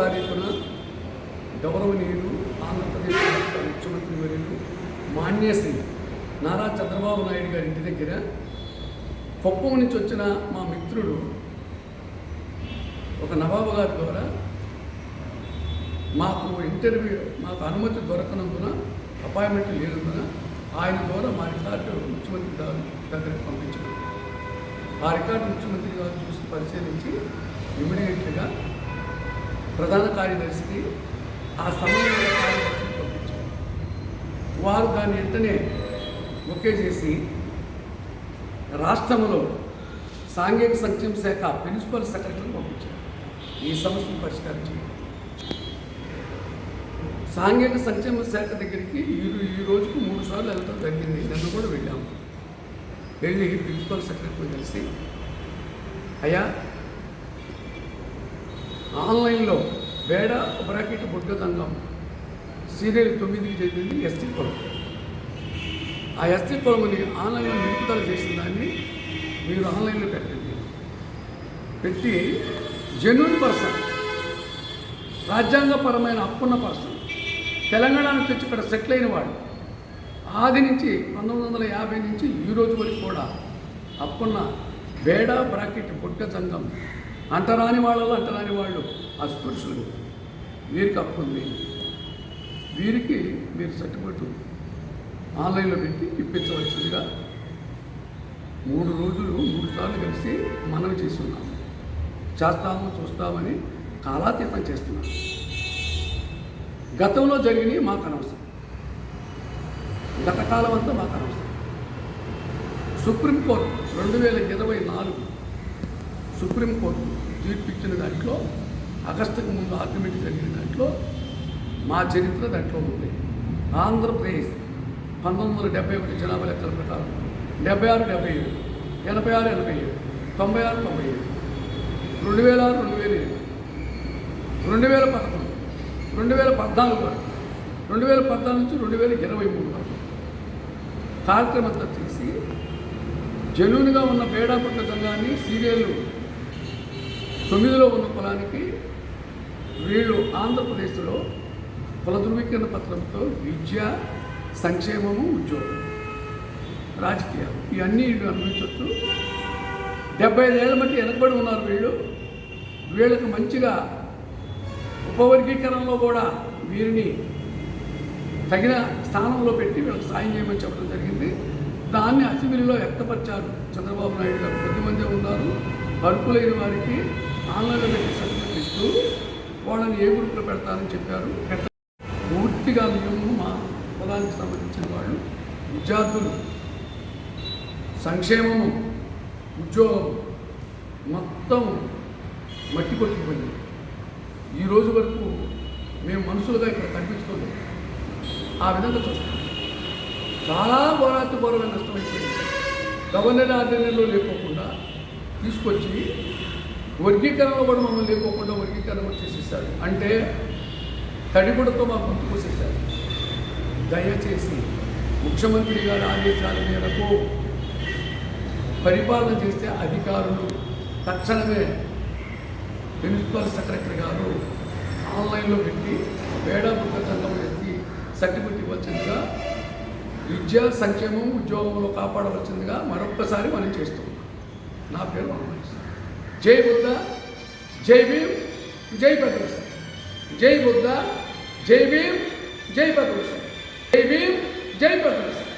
తారీఖున గౌరవనీయులు ఆంధ్రప్రదేశ్ రాష్ట్ర ముఖ్యమంత్రి వర్యులు మాన్యశ్రీ నారా చంద్రబాబు నాయుడు గారి ఇంటి దగ్గర కుప్పం నుంచి వచ్చిన మా మిత్రుడు ఒక నవాబు గారి ద్వారా మాకు ఇంటర్వ్యూ మాకు అనుమతి దొరకనందున అపాయింట్మెంట్ లేనందున ఆయన ద్వారా మా రికార్డు ముఖ్యమంత్రి గారు దగ్గరికి పంపించారు ఆ రికార్డు ముఖ్యమంత్రి గారు చూసి పరిశీలించి ఇమీడియట్ ప్రధాన కార్యదర్శికి ఆ సమయంలో పంపించారు వారు దాన్ని వెంటనే ఓకే చేసి రాష్ట్రంలో సాంఘిక సంక్షేమ శాఖ ప్రిన్సిపల్ సెక్రటరీని పంపించారు. ఈ సమస్యను పరిష్కారం చేయండి. సాంఘిక సంక్షేమ శాఖ దగ్గరికి ఈ ఈ రోజుకు మూడు సార్లు వెళ్ళడం జరిగింది. నిన్న కూడా వెళ్ళాము. వెళ్ళి ప్రిన్సిపల్ సెక్రటరీ కలిసి అయ్యా ఆన్లైన్లో బేడ బ్రాకెట్ బుడ్డ సంఘం సీరియల్ తొమ్మిదికి చెందింది ఎస్టీ పొలం ఆ ఎస్టీ పొలంని ఆన్లైన్లో నిలుపుదల చేసిన దాన్ని మీరు ఆన్లైన్లో పెట్టండి. పెట్టి జెన్యున్ పర్సన్ రాజ్యాంగపరమైన అప్పున్న పర్సన్ తెలంగాణ నుంచి వచ్చి ఇక్కడ సెటిల్ అయిన వాడు. ఆది నుంచి పంతొమ్మిది వందల యాభై నుంచి ఈ రోజు వరకు కూడా అప్పున్న బేడా బ్రాకెట్ బుడ్డ సంఘం అంటరాని వాళ్ళలో అంటరాని వాళ్ళు అస్పృశ్యులు వీరికి హక్కు ఉంది. వీరికి మీరు సర్టిఫికెట్ ఆన్లైన్లో పెట్టి ఇప్పించవలసిందిగా మూడు రోజులు మూడు సార్లు కలిసి మనవి చేస్తున్నాం. చేస్తాము చూస్తామని కాలాతీతం చేస్తున్నాం. గతంలో జరిగినవి మాకు అనవసరం. గత కాలం అంతా మాకు అనవసరం. సుప్రీంకోర్టు రెండు వేల ఇరవై నాలుగు సుప్రీంకోర్టు తీర్పు ఇచ్చిన దాంట్లో ఆగస్టుకు ముందు ఆర్గ్యుమెంట్ జరిగిన దాంట్లో మా చరిత్ర దాంట్లో ఉంది. ఆంధ్రప్రదేశ్ పంతొమ్మిది వందల డెబ్బై ఒకటి జనాభా లెక్కల ప్రకారం డెబ్బై ఆరు డెబ్బై ఏడు ఎనభై ఆరు ఎనభై ఏడు తొంభై ఆరు తొంభై ఏడు రెండు వేల ఆరు రెండు వేల ఏడు రెండు వేల పదకొండు రెండు వేల పద్నాలుగు వరకు రెండు వేల పద్నాలుగు నుంచి రెండు వేల ఇరవై మూడు వరకు కార్యక్రమం అంతా తీసి జనూన్గా ఉన్న బేడాపుట్ట సంఘాన్ని సీరియల్ తొమ్మిదిలో ఉన్న కులానికి వీళ్ళు ఆంధ్రప్రదేశ్లో కుల ధృవీకరణ పత్రంతో విద్య సంక్షేమము ఉద్యోగం రాజకీయాలు. ఇవన్నీ వీళ్ళు అనుభవించవచ్చు డెబ్బై ఐదేళ్ళ మట్టి వెనకబడి ఉన్నారు వీళ్ళు. వీళ్ళకు మంచిగా ఉపవర్గీకరణలో కూడా వీరిని తగిన స్థానంలో పెట్టి వీళ్ళకి సాయం చేయమని చెప్పడం జరిగింది. దాన్ని అసెంబ్లీలో వ్యక్తపరిచారు చంద్రబాబు నాయుడు గారు. కొద్దిమందే ఉన్నారు. అర్హులైన వారికి ఆన్లైన్లో పెట్టి సర్టిఫికెట్ ఇస్తూ వాళ్ళని ఏ గ్రూప్లో పెడతారని చెప్పారు? పూర్తిగా మేము మా కులానికి సంబంధించిన వాళ్ళు. విద్యార్థులు సంక్షేమము ఉద్యోగం మొత్తం మట్టి కొట్టుకుపోయింది. ఈ రోజు వరకు మేము మనుషులుగా ఇక్కడ కనిపించుకోలేదు. ఆ విధంగా చూస్తాం. చాలా ఘోరాతి ఘోరమైన నష్టమైపోయింది. గవర్నర్ ఆధ్వర్యంలో లేకోకుండా తీసుకొచ్చి వర్గీకరణలో కూడా మమ్మల్ని లేకోకుండా వర్గీకరణ చేసేసారు. అంటే తడిగుడతో మా గొంతు కోసేశారు దయచేసి ముఖ్యమంత్రి గారి ఆదేశాల మేరకు పరిపాలన చేసే అధికారులు తక్షణమే ప్రిన్సిపల్ సెక్రటరీ గారు ఆన్లైన్లో పెట్టి వేడా బుక్క సంఘం వేసి సర్టిఫికెట్ ఇవ్వాల్సిందిగా విద్యా సంక్షేమం ఉద్యోగంలో కాపాడవలసిందిగా మరొక్కసారి మనం చేస్తున్నాం. నా పేరు మనమేశ్వర జై బుద్ధ జై భీమ్ జై భద్రసాయి జై బుద్ధ జై భీమ్ జై భద్రసాయి జై భీమ్ జై భద్రసాయి